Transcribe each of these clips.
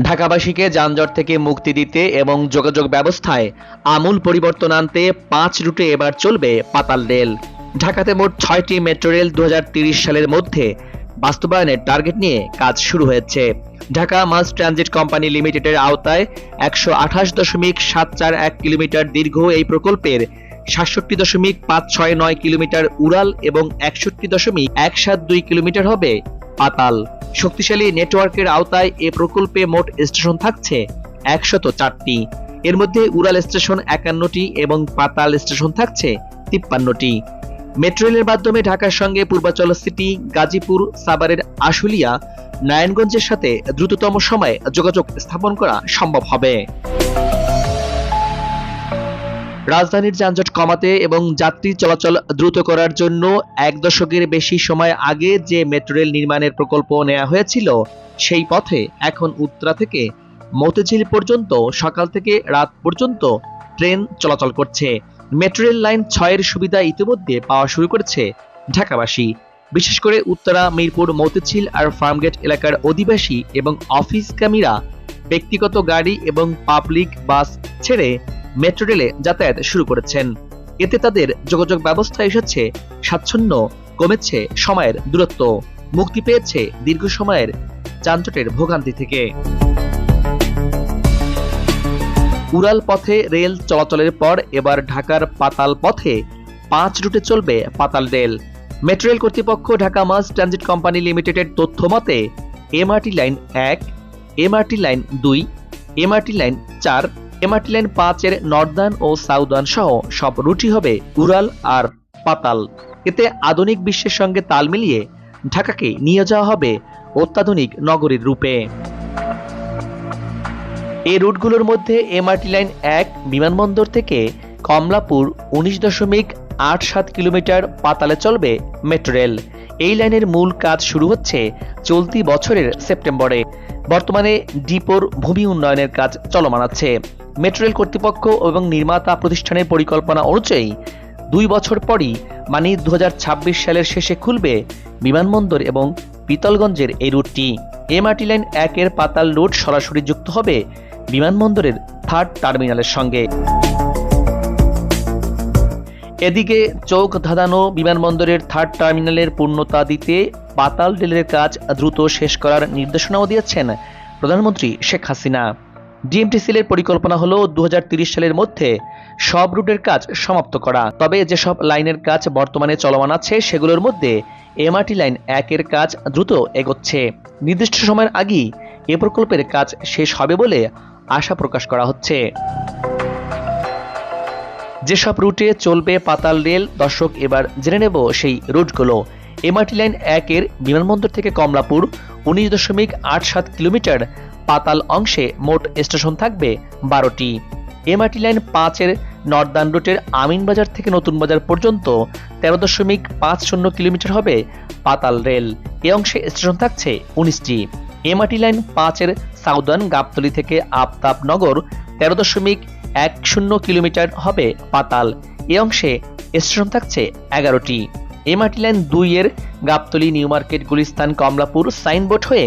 ঢাকাবাসীকে যানজট থেকে মুক্তি দিতে এবং যোগাযোগ ব্যবস্থায় আমূল পরিবর্তন আনতে পাঁচ রুটে এবার চলবে পাতাল রেল। ঢাকাতে মোট ছয়টি মেট্রো রেল দু সালের মধ্যে বাস্তবায়নের টার্গেট নিয়ে কাজ শুরু হয়েছে। ঢাকা মাস ট্রানজিট কোম্পানি লিমিটেডের আওতায় একশো আঠাশ দশমিক সাত চার এক কিলোমিটার দীর্ঘ এই প্রকল্পের সাতষট্টি দশমিক পাঁচ ছয় নয় কিলোমিটার উড়াল এবং একষট্টি দশমিক এক সাত দুই কিলোমিটার হবে পাতাল। শক্তিশালী নেটওয়ার্কের আওতায় এ প্রকল্পে মোট স্টেশন থাকছে একশত চারটি। এর মধ্যে উড়াল স্টেশন একান্নটি এবং পাতাল স্টেশন থাকছে তিপ্পান্নটি। মেট্রো রেলের মাধ্যমে ঢাকার সঙ্গে পূর্বাচল সিটি, গাজীপুর সাবারের আশুলিয়া, নারায়ণগঞ্জের সাথে দ্রুততম সময়ে যোগাযোগ স্থাপন করা সম্ভব হবে। রাজধানীর যানজট কমাতে এবং যাত্রী চলাচল দ্রুত করার জন্য এক দশকের বেশি সময় আগে যে মেট্রো রেল নির্মাণের প্রকল্প নেওয়া হয়েছিল, সেই পথে এখন উত্তরা থেকে মতিঝিল পর্যন্ত, সকাল থেকে রাত পর্যন্ত ট্রেন চলাচল করছে। মেট্রো রেল লাইন ছয়ের সুবিধা ইতিমধ্যে পাওয়া শুরু করেছে ঢাকাবাসী। বিশেষ করে উত্তরা, মিরপুর, মতিঝিল আর ফার্মগেট এলাকার অধিবাসী এবং অফিসগামীরা ব্যক্তিগত গাড়ি এবং পাবলিক বাস ছেড়ে মেট্রো রেলে যাতায়াত শুরু করেছেন। এতে তাদের যোগাযোগ ব্যবস্থা এসেছে, স্বাচ্ছন্দ্য কমেছে সময়ের দূরত্ব, মুক্তি পেয়েছে দীর্ঘ সময়ের যানজটের ভোগান্তি থেকে। উড়াল পথে রেল চলাচলের পর এবার ঢাকার পাতাল পথে পাঁচ রুটে চলবে পাতাল রেল। মেট্রো রেল কর্তৃপক্ষ ঢাকা মাস ট্রানজিট কোম্পানি লিমিটেডের তথ্য মতে, এমআরটি লাইন এক, এমআরটি লাইন দুই, এমআরটি লাইন চার এমআরটি লাইন পাঁচের নর্দার্ন ও সাউদার্ন সহ সব রুটই হবে উড়াল আর পাতাল। এতে আধুনিক বিশ্বের সঙ্গে তাল মিলিয়ে ঢাকাকে নিয়ে যাওয়া হবে অত্যাধুনিক নগরীর রূপে। এই রুটগুলোর মধ্যে এমআরটি লাইন এক বিমানবন্দর থেকে কমলাপুর উনিশ দশমিক আট সাত কিলোমিটার পাতালে চলবে মেট্রো রেল। এই লাইনের মূল কাজ শুরু হচ্ছে চলতি বছরের সেপ্টেম্বরে। বর্তমানে ডিপোর ভূমি উন্নয়নের কাজ চলমান আছে। মেট্রো রেল কর্তৃপক্ষ এবং নির্মাতা প্রতিষ্ঠানের পরিকল্পনা অনুযায়ী দুই বছর পরই মানে দু হাজার ছাব্বিশ সালের শেষে খুলবে বিমানবন্দর এবং পিতলগঞ্জের এই রুটটি। এমআরটি লাইন একের পাতাল রুট সরাসরি যুক্ত হবে বিমানবন্দরের থার্ড টার্মিনালের সঙ্গে। এদিকে চোখ ধাঁধানো বিমানবন্দরের থার্ড টার্মিনালের পূর্ণতা দিতে পাতাল রেলের কাজ দ্রুত শেষ করার নির্দেশনাও দিয়েছেন প্রধানমন্ত্রী শেখ হাসিনা। ডিএমটিসিএলের পরিকল্পনা হলো দু সালের মধ্যে সব রুটের কাজ সমাপ্ত করা। তবে যেসব লাইনের কাজ বর্তমানে চলমান আছে, সেগুলোর মধ্যে এমআরটি লাইন একের কাজ দ্রুত এগোচ্ছে। নির্দিষ্ট সময়ের আগেই এ প্রকল্পের কাজ শেষ হবে বলে আশা প্রকাশ করা হচ্ছে। যেসব রুটে চলবে পাতাল রেল, দর্শক, এবার জেনে নেব সেই রুটগুলো। এমআরটি লাইন একের বিমানবন্দর থেকে কমলাপুর উনিশ দশমিক আট সাত কিলোমিটার পাতাল অংশে মোট স্টেশন থাকবে বারোটি। এমআরটি লাইন পাঁচের নর্দার্ন রুটের আমিনবাজার থেকে নতুন বাজার পর্যন্ত তেরো দশমিক পাঁচ শূন্য কিলোমিটার হবে পাতাল রেল। এ অংশে স্টেশন থাকছে উনিশটি। এমআরটি লাইন পাঁচের সাউদার্ন গাবতলি থেকে আফতাবনগর তেরো দশমিক এক শূন্য কিলোমিটার হবে পাতাল। এ অংশে স্টেশন থাকছে এগারোটি। এমআরটি লাইন দুই এর Gabtoli, new market, Gulistan, Kamalapur signboard হয়ে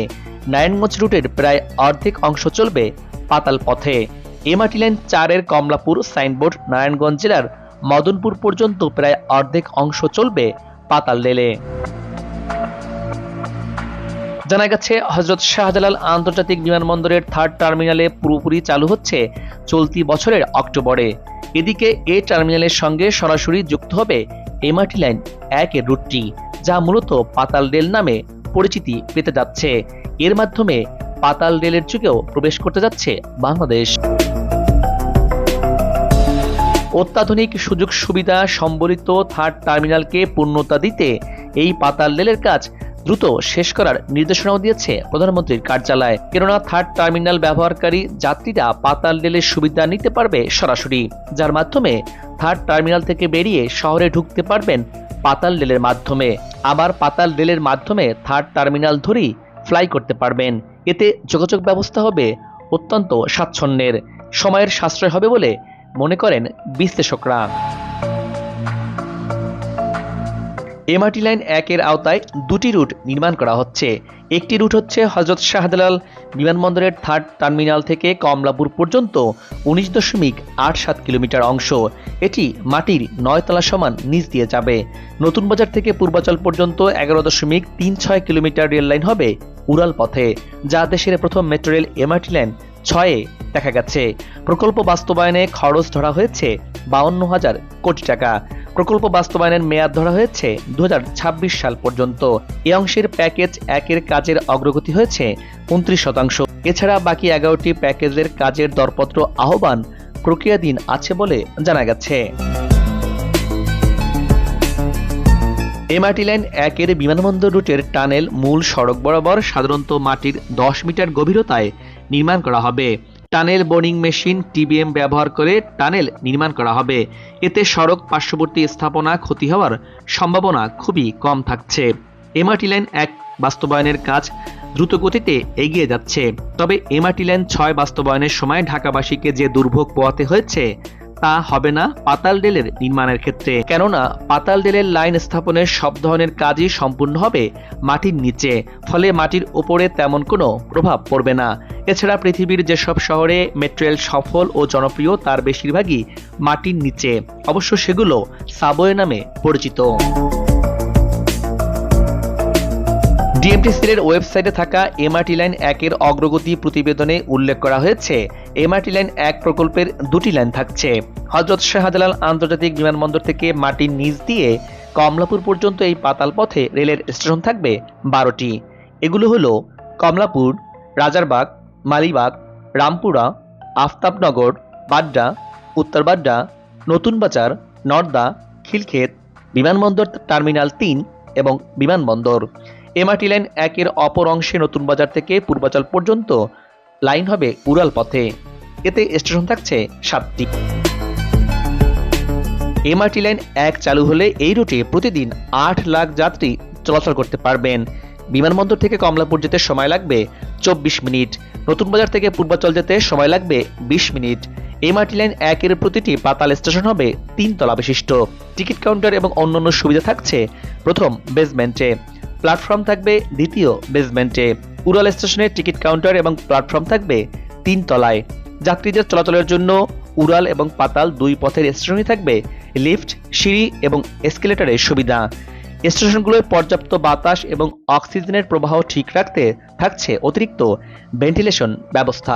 নারায়ণগঞ্জ রুটের প্রায় অর্ধেক অংশ চলবে পাতাল পথে। এমআরটি লাইন চারের কমলাপুর সাইনবোর্ড নারায়ণগঞ্জ জেলার মদনপুর পর্যন্ত প্রায় অর্ধেক অংশ চলবে পাতাল রেলে। জানা গেছে, হজরত শাহজালাল আন্তর্জাতিক বিমানবন্দরের থার্ড টার্মিনালে পুরোপুরি চালু হচ্ছে চলতি বছরের অক্টোবরে। এদিকে এ টার্মিনালের সঙ্গে সরাসরি যুক্ত হবে এমআরটি লাইন একের রুটটি, যা মূলত পাতাল রেল নামে পরিচিতি পেতে যাচ্ছে। এর মাধ্যমে পাতাল রেলের যুগেও প্রবেশ করতে যাচ্ছে বাংলাদেশ। অত্যাধুনিক সুযোগ সুবিধা সম্বলিত থার্ড টার্মিনালকে পূর্ণতা দিতে এই পাতাল রেলের কাজ দ্রুত শেষ করার নির্দেশনাও দিয়েছে প্রধানমন্ত্রীর কার্যালয়। কেননা থার্ড টার্মিনাল ব্যবহারকারী যাত্রীরা পাতাল রেলের সুবিধা নিতে পারবে সরাসরি, যার মাধ্যমে থার্ড টার্মিনাল থেকে বেরিয়ে শহরে ঢুকতে পারবেন পাতাল রেলের মাধ্যমে। আবার পাতাল রেলের মাধ্যমে থার্ড টার্মিনাল ধরেই ফ্লাই করতে পারবেন। এতে যোগাযোগ ব্যবস্থা হবে অত্যন্ত স্বাচ্ছন্দ্যের। সময়ের সাশ্রয় হবে বলে মনে করেন বিশ্লেষকরা। এমআরটি লাইন একের আওতায় দুটি রুট নির্মাণ করা হচ্ছে। একটি রুট হচ্ছে হজরত শাহজালাল বিমানবন্দরের থার্ড টার্মিনাল থেকে কমলাপুর পর্যন্ত উনিশ দশমিক আট সাত কিলোমিটার অংশ। এটি মাটির নয়তলা সমান নিচ দিয়ে যাবে। নতুন বাজার থেকে পূর্বাচল পর্যন্ত এগারো দশমিক তিন ছয় কিলোমিটার রেল লাইন হবে উড়াল পথে, যা দেশের প্রথম মেট্রো রেল এমআরটি লাইন ছয়ে দেখা গেছে। প্রকল্প বাস্তবায়নে খরচ ধরা হয়েছে বাউন্ন হাজার কোটি টাকা। প্রকল্প বাস্তবায়নের মেয়াদ ধরা হয়েছে দু হাজার ছাব্বিশ সাল পর্যন্ত। এ অংশের প্যাকেজ একের কাজের অগ্রগতি হয়েছে উনত্রিশ শতাংশ। এছাড়া বাকি এগারোটি প্যাকেজের কাজের দরপত্র আহ্বান প্রক্রিয়াধীন আছে বলে জানা গেছে। এমআরটি লাইন একের বিমানবন্দর রুটের টানেল মূল সড়ক বরাবর সাধারণত মাটির দশ মিটার গভীরতায় নির্মাণ করা হবে। টানেল বোর্ডিং মেশিন টিবিএম ব্যবহার করে টানেল নির্মাণ করা হবে। এতে সড়ক পার্শ্ববর্তী স্থাপনা ক্ষতি হওয়ার সম্ভাবনা খুবই কম থাকছে। এমআরটি লাইন এক বাস্তবায়নের কাজ দ্রুত গতিতে এগিয়ে যাচ্ছে। তবে এমআরটি লাইন ছয় বাস্তবায়নের সময় ঢাকাবাসীকে যে দুর্ভোগ পোয়াতে হয়েছে তা হবে না পাতাল রেলের নির্মাণের ক্ষেত্রে। কেননা পাতাল রেলের লাইন স্থাপনের সব ধরনের কাজই সম্পূর্ণ হবে মাটির নিচে, ফলে মাটির ওপরে তেমন কোনো প্রভাব পড়বে না। এছাড়া পৃথিবীর যেসব শহরে মেট্রেল সফল ও জনপ্রিয়, তার বেশিরভাগই মাটির নিচে। অবশ্য সেগুলো সাবওয়ে নামে পরিচিত। ডিএমটিসির ওয়েবসাইটে থাকা এমআরটি লাইন একের অগ্রগতি প্রতিবেদনে উল্লেখ করা হয়েছে। এমআরটি লাইন এক প্রকল্পের দুটি লাইন থাকছে। হজরত শাহজালাল আন্তর্জাতিক বিমানবন্দর থেকে মাটির নিচ দিয়ে কমলাপুর পর্যন্ত এই পাতাল পথে রেলের স্টেশন থাকবে বারোটি। এগুলো হলো কমলাপুর, রাজারবাগ, মালিবাগ, রামপুরা, আফতাবনগর, বাড্ডা, উত্তর বাড্ডা, নতুন বাজার, নর্দা, খিলক্ষেত, বিমানবন্দর টার্মিনাল তিন এবং বিমানবন্দর। এমআরটি লাইন একের অপর অংশে নতুন বাজার থেকে পূর্বাচল পর্যন্ত। লাইন হবে উড়াল পথে। এতে স্টেশন থাকছে সাতটি। এমআরটি লাইন এক চালু হলে এই রুটে প্রতিদিন আট লাখ যাত্রী চলাচল করতে পারবেন। বিমানবন্দর থেকে কমলাপুর যেতে সময় লাগবে চব্বিশ মিনিট। নতুন বাজার থেকে পূর্বাচল যেতে সময় লাগবে বিশ মিনিট। এমআরটি লাইন একের প্রতিটি পাতাল স্টেশন হবে তিন তলা বিশিষ্ট। টিকিট কাউন্টার এবং অন্যান্য সুবিধা থাকছে প্রথম বেসমেন্টে প্ল্যাটফর্ম থাকবে দ্বিতীয় বেসমেন্টে। উড়াল স্টেশনের টিকিট কাউন্টার এবং প্ল্যাটফর্ম থাকবে তিন তলায়। যাত্রীদের চলাচলের জন্য উড়াল এবং পাতাল দুই পথের স্টেশনই থাকবে লিফট, সিঁড়ি এবং এসকেলেটরের সুবিধা। স্টেশনগুলোয় পর্যাপ্ত বাতাস এবং অক্সিজেনের প্রবাহ ঠিক রাখতে থাকছে অতিরিক্ত ভেন্টিলেশন ব্যবস্থা।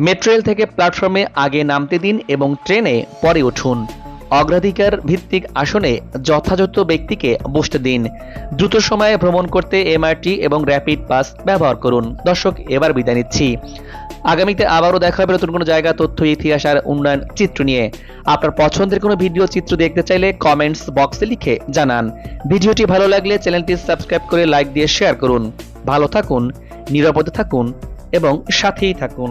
মেট্রো রেল থেকে প্ল্যাটফর্মে আগে নামতে দিন এবং ট্রেনে পরে উঠুন। অগ্রাধিকার ভিত্তিক আসনে যথাযথ ব্যক্তিকে বসতে দিন। দ্রুত সময়ে ভ্রমণ করতে এমআরটি এবং র্যাপিড পাস ব্যবহার করুন। দর্শক, এবার বিদায় নিচ্ছি। আগামীতে আবারও দেখা হবে নতুন কোনো জায়গা, তথ্য, ইতিহাস আর উন্নয়ন চিত্র নিয়ে। আপনার পছন্দের কোনো ভিডিও চিত্র দেখতে চাইলে কমেন্টস বক্সে লিখে জানান। ভিডিওটি ভালো লাগলে চ্যানেলটি সাবস্ক্রাইব করে লাইক দিয়ে শেয়ার করুন। ভালো থাকুন, নিরাপদে থাকুন এবং সাথেই থাকুন।